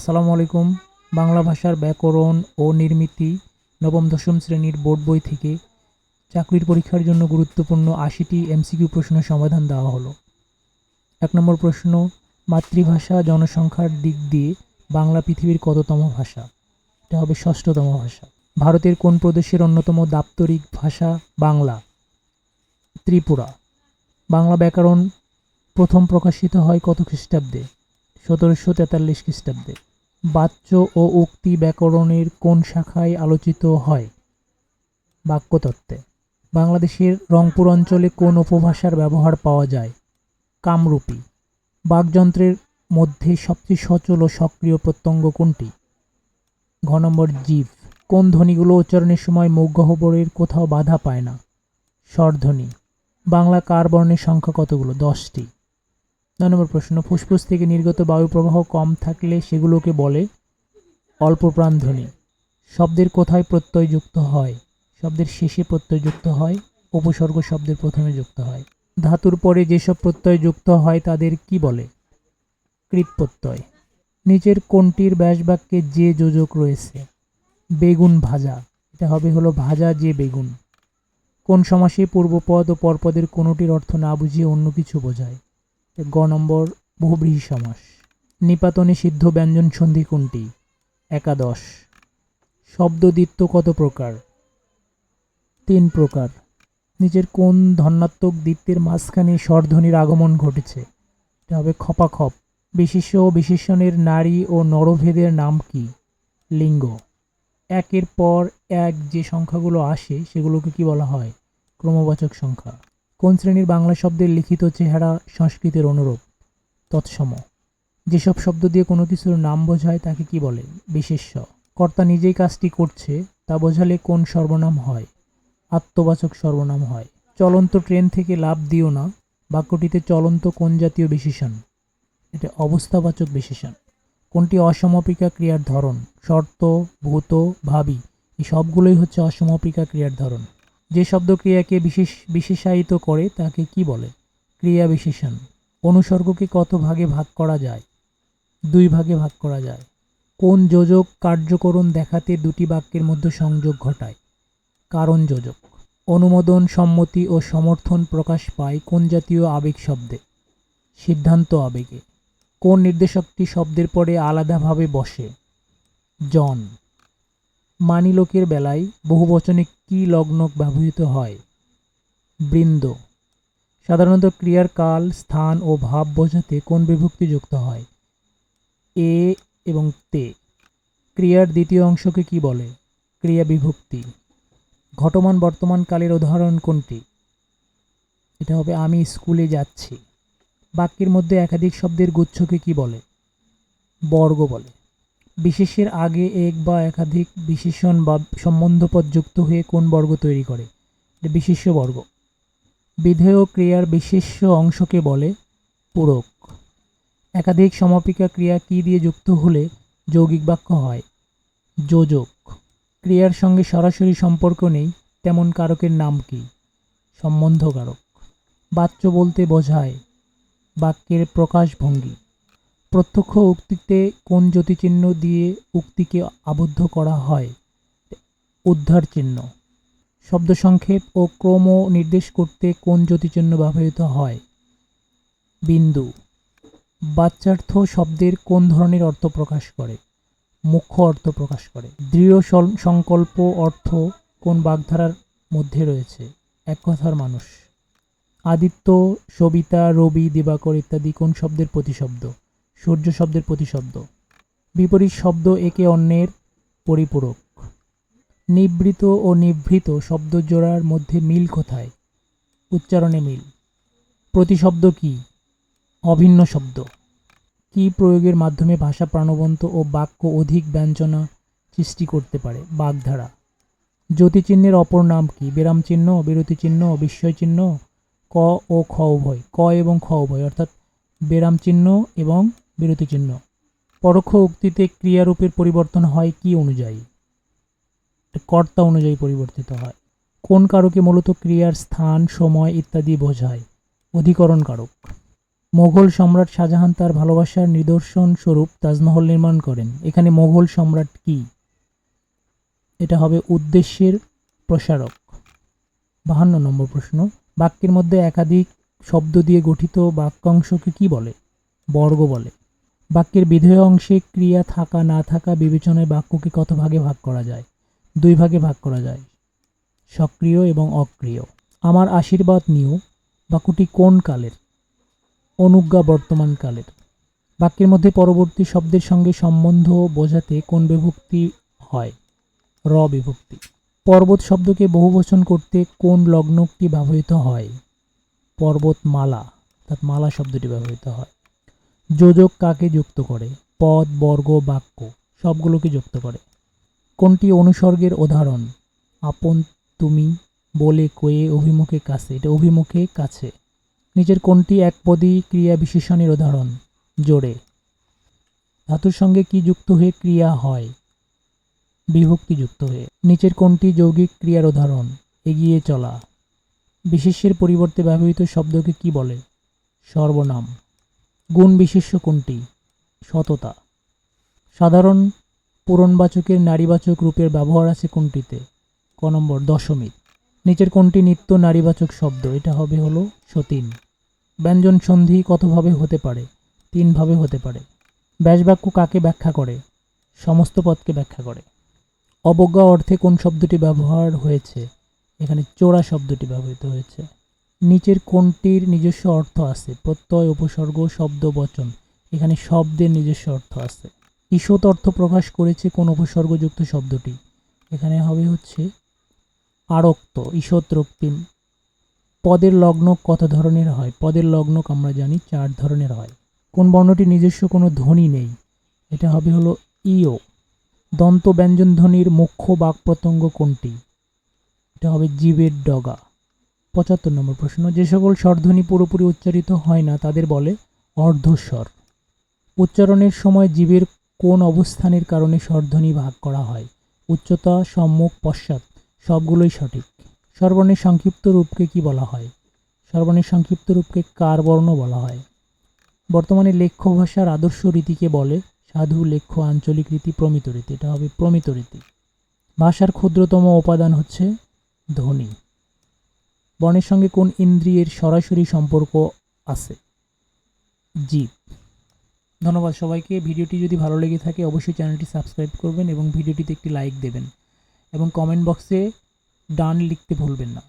আসসালামু আলাইকুম। বাংলা ভাষার ব্যাকরণ ও নির্মিতি নবম, দশম শ্রেণির বোর্ড বই থেকে চাকরির পরীক্ষার জন্য গুরুত্বপূর্ণ আশিটি এমসিকিউ প্রশ্নের সমাধান দেওয়া হলো। এক নম্বর প্রশ্ন, মাতৃভাষা জনসংখ্যার দিক দিয়ে বাংলা পৃথিবীর কততম ভাষা? এটা হবে ষষ্ঠতম ভাষা। ভারতের কোন প্রদেশের অন্যতম দাপ্তরিক ভাষা? বাংলা। ত্রিপুরা। বাংলা ব্যাকরণ প্রথম প্রকাশিত হয় কত খ্রিস্টাব্দে? সতেরোশো তেতাল্লিশ খ্রিস্টাব্দে। বাচ্য ও উক্তি ব্যাকরণের কোন শাখায় আলোচিত হয়? বাক্যতত্ত্বে। বাংলাদেশের রংপুর অঞ্চলে কোন উপভাষার ব্যবহার পাওয়া যায়? কামরূপী। বাকযন্ত্রের মধ্যে সবচেয়ে সচল ও সক্রিয় প্রত্যঙ্গ কোনটি? ঘ নম্বর, জীব। কোন ধ্বনিগুলো উচ্চারণের সময় মুখ কোথাও বাধা পায় না? স্বরধ্বনি। বাংলা কার বর্ণের সংখ্যা কতগুলো? দশটি। নয় নম্বর প্রশ্ন, ফুসফুস থেকে নির্গত বায়ু প্রবাহ কম থাকলে সেগুলোকে বলে অল্প প্রাণধ্বনি শব্দের কোথায় প্রত্যয় যুক্ত হয়? শব্দের শেষে প্রত্যয় যুক্ত হয়, উপসর্গ শব্দের প্রথমে যুক্ত হয়। ধাতুর পরে যেসব প্রত্যয় যুক্ত হয় তাদের কি বলে? কৃত প্রত্যয় নিচের কোনটির ব্যাসবাক্যে যে যোজক রয়েছে, বেগুন ভাজা, এটা হবে হলো ভাজা যে বেগুন। কোন সমাসে পূর্বপদ ও পরপদের কোনোটির অর্থ না বুঝিয়ে অন্য কিছু বোঝায়। গ নম্বর, বহুব্রীহি সমাস। নিপাতনে সিদ্ধ ব্যঞ্জন সন্ধি কোনটি? একাদশ। শব্দদিত্য কত প্রকার? তিন প্রকার। নিচের কোন ধনাত্মক দ্বীপের মাঝখানে স্বরধ্বনির আগমন ঘটেছে? এটা হবে খপাখপ। বিশেষ্য ও বিশেষণের নারী ও নরভেদের নাম কি? লিঙ্গ। একের পর এক যে সংখ্যাগুলো আসে, সেগুলোকে কি বলা হয়? ক্রমবাচক সংখ্যা। কোন শ্রেণির বাংলা শব্দের লিখিত চেহারা সংস্কৃতের অনুরূপ? তৎসম। যেসব শব্দ দিয়ে কোনো কিছুর নাম বোঝায় তাকে কি বলে? বিশেষ্য। কর্তা নিজেই কাজটি করছে, তা বোঝালে কোন সর্বনাম হয়? আত্মবাচক সর্বনাম হয়। চলন্ত ট্রেন থেকে লাভ দিও না, বাক্যটিতে চলন্ত কোন জাতীয় বিশেষণ? এটা অবস্থাবাচক বিশেষণ। কোনটি অসমাপিকা ক্রিয়ার ধরন? শর্ত, ভূত, ভাবি, এই সবগুলোই হচ্ছে অসমাপিকা ক্রিয়ার ধরন। যে শব্দ ক্রিয়াকে বিশেষ, বিশেষায়িত করে, তাকে কি বলে? ক্রিয়া বিশেষণ। অনুসর্গকে কত ভাগে ভাগ করা যায়? দুই ভাগে ভাগ করা যায়। কোন যোজক কার্যকরণ দেখাতে দুটি বাক্যের মধ্যে সংযোগ ঘটায়? কারণ যোজক। অনুমোদন, সম্মতি ও সমর্থন প্রকাশ পায় কোন জাতীয় আবেগ শব্দে? সিদ্ধান্ত আবেগে। কোন নির্দেশকটি শব্দের পরে আলাদাভাবে বসে? জন। মানি লোকের বেলায় বহুবচনে কি লগ্নক ব্যবহৃত হয়? বৃন্দ, সাধারণত ক্রিয়ার কাল, স্থান ও ভাব বোঝাতে কোন বিভক্তি যুক্ত হয়? এ এবং তে, ক্রিয়ার দ্বিতীয় অংশকে কি বলে? ক্রিয়া বিভক্তি। ঘটমান বর্তমান কালের উদাহরণ কোনটি? এটা হবে, আমি স্কুলে যাচ্ছি। বাক্যের মধ্যে একাধিক শব্দের গুচ্ছকে কি বলে? বর্গ বলে। বিশেষের আগে এক বা একাধিক বিশেষণ বা সম্বন্ধপদ যুক্ত হয়ে কোন বর্গ তৈরি করে? এটা বিশেষ্য বর্গ। বিধেয় ক্রিয়ার বিশেষ্য অংশকে বলে পূরক। একাধিক সমাপিকা ক্রিয়া কি দিয়ে যুক্ত হলে যৌগিক বাক্য হয়? যোজক। ক্রিয়ার সঙ্গে সরাসরি সম্পর্ক নেই, তেমন কারকের নাম কি? সম্বন্ধকারক। বাচ্য বলতে বোঝায় বাক্যের প্রকাশভঙ্গি। প্রত্যক্ষ উক্তিতে কোন জ্যোতিচিহ্ন দিয়ে উক্তিকে আবদ্ধ করা হয়? উদ্ধার চিহ্ন। শব্দ সংক্ষেপ ও ক্রম নির্দেশ করতে কোন জ্যোতিচিহ্ন ব্যবহৃত হয়? বিন্দু। বাচ্চার্থ শব্দের কোন ধরনের অর্থ প্রকাশ করে? মুখ্য অর্থ প্রকাশ করে। দৃঢ় সংকল্প অর্থ কোন বাগধারার মধ্যে রয়েছে? এক কথার মানুষ। আদিত্য, সবিতা, রবি, দিবাকর ইত্যাদি কোন শব্দের প্রতিশব্দ? সূর্য শব্দের প্রতিশব্দ। বিপরীত শব্দ একে অন্যের পরিপূরক। নিবৃত ও নিভৃত শব্দ জোড়ার মধ্যে মিল কোথায়? উচ্চারণে মিল। প্রতিশব্দ কি? অভিন্ন শব্দ। কি প্রয়োগের মাধ্যমে ভাষা প্রাণবন্ত ও বাক্য অধিক ব্যঞ্জনা সৃষ্টি করতে পারে? বাগধারা। জ্যোতিচিহ্নের অপর নাম কি? বিরাম চিহ্ন, বিরতি চিহ্ন, বিস্ময় চিহ্ন, ক ও খ উভয়। ক এবং খ উভয়, অর্থাৎ বিরাম চিহ্ন এবং বিরতি চিহ্ন। পরোক্ষ উক্তিতে ক্রিয়ারূপের পরিবর্তন হয় কি অনুযায়ী? কর্তা অনুযায়ী পরিবর্তিত হয়। কোন কারকে মূলত ক্রিয়ার স্থান, সময় ইত্যাদি বোঝায়? অধিকরণ কারক মোগল সম্রাট শাহজাহান তার ভালোবাসার নিদর্শন স্বরূপ তাজমহল নির্মাণ করেন। এখানে মোগল সম্রাট কি? এটা হবে উদ্দেশ্যের প্রসারক। বাহান্ন নম্বর প্রশ্ন। বাক্যের মধ্যে একাধিক শব্দ দিয়ে গঠিত বাক্যাংশকে কি বলে? বর্গ বলে। বাক্যের বিধেয় অংশে ক্রিয়া থাকা, না থাকা বিবেচনায় বাক্যকে কত ভাগে ভাগ করা যায়? দুই ভাগে ভাগ করা যায়। সক্রিয় এবং অক্রিয়। আমার আশীর্বাদ নিও। বাক্যটি কোন কালের? অনুজ্ঞা বর্তমান কালের। বাক্যের মধ্যে পরবর্তী শব্দের সঙ্গে সম্বন্ধ বোঝাতে কোন বিভক্তি হয়? র বিভক্তি। পর্বত শব্দকে বহুবচন করতে কোন লগ্নটি ব্যবহৃত হয়? পর্বতমালা। অর্থাৎ মালা শব্দটি ব্যবহৃত হয়। যোজক কাকে যুক্ত করে? পদ, বর্গ, বাক্য সবগুলোকে যুক্ত করে। কোনটি অনুসর্গের উদাহরণ? আপন, তুমি, বলে, কয়ে, অভিমুখে, কাছে। এটা অভিমুখে, কাছে। নিচের কোনটি একপদী ক্রিয়া বিশেষণের উদাহরণ? জোরে। ধাতুর সঙ্গে কি যুক্ত হয়ে ক্রিয়া হয়? বিভক্তি যুক্ত হয়ে। নিচের কোনটি যৌগিক ক্রিয়ার উদাহরণ? এগিয়ে চলা। বিশেষের পরিবর্তে ব্যবহৃত শব্দকে কি বলে? সর্বনাম। গুণ বিশেষ্য কোনটি? সততা। সাধারণ পূরণবাচকের নারীবাচক রূপের ব্যবহার আছে কোনটিতে? ক নম্বর, দশমিক। নিচের কোনটি নিত্য নারীবাচক শব্দ? এটা হবে হলো সতীন। ব্যঞ্জন সন্ধি কতভাবে হতে পারে? তিনভাবে হতে পারে। ব্যাসবাক্য কাকে ব্যাখ্যা করে? সমস্ত পদকে ব্যাখ্যা করে। অবজ্ঞা অর্থে কোন শব্দটি ব্যবহার হয়েছে? এখানে চোরা শব্দটি ব্যবহৃত হয়েছে। নিচের কোনটির নিজস্ব অর্থ আছে? প্রত্যয়, উপসর্গ, শব্দ, বচন। এখানে শব্দের নিজস্ব অর্থ আছে। ঈষৎ অর্থ প্রকাশ করেছে কোন উপসর্গযুক্ত শব্দটি? এখানে হবে হচ্ছে আরক্ত, ঈষৎ রক্তিম। পদের লগ্ন কত ধরনের হয়? পদের লগ্নক আমরা জানি চার ধরনের হয়। কোন বর্ণটি নিজস্ব কোনো ধ্বনি নেই? এটা হবে হলো ইও দন্ত ব্যঞ্জন ধ্বনির মুখ্য বাক প্রত্যঙ্গ কোনটি? এটা হবে জীবের ডগা। পঁচাত্তর নম্বর প্রশ্ন, যে সকল স্বরধ্বনি পুরোপুরি উচ্চারিত হয় না, তাদের বলে অর্ধস্বর। উচ্চারণের সময় জীবের কোন অবস্থানের কারণে স্বরধ্বনি ভাগ করা হয়? উচ্চতা, সম্মুখ, পশ্চাৎ, সবগুলোই সঠিক। স্বরবর্ণের সংক্ষিপ্ত রূপকে কি বলা হয়? স্বরবর্ণের সংক্ষিপ্ত রূপকে কার বর্ণ বলা হয়? বর্তমানে লেখ্য ভাষার আদর্শ রীতিকে বলে সাধু, লেখ্য, আঞ্চলিক রীতি, প্রমিত রীতি। এটা হবে প্রমিত রীতি। ভাষার ক্ষুদ্রতম উপাদান হচ্ছে ধ্বনি। বর্ণের সঙ্গে কোন ইন্দ্রিয়ের সরাসরি সম্পর্ক আছে? জীব ধন্যবাদ সবাইকে। ভিডিওটি যদি ভালো লেগে থাকে, অবশ্যই চ্যানেলটি সাবস্ক্রাইব করবেন এবং ভিডিওটিতে একটি লাইক দেবেন এবং কমেন্ট বক্সে ডান লিখতে ভুলবেন না।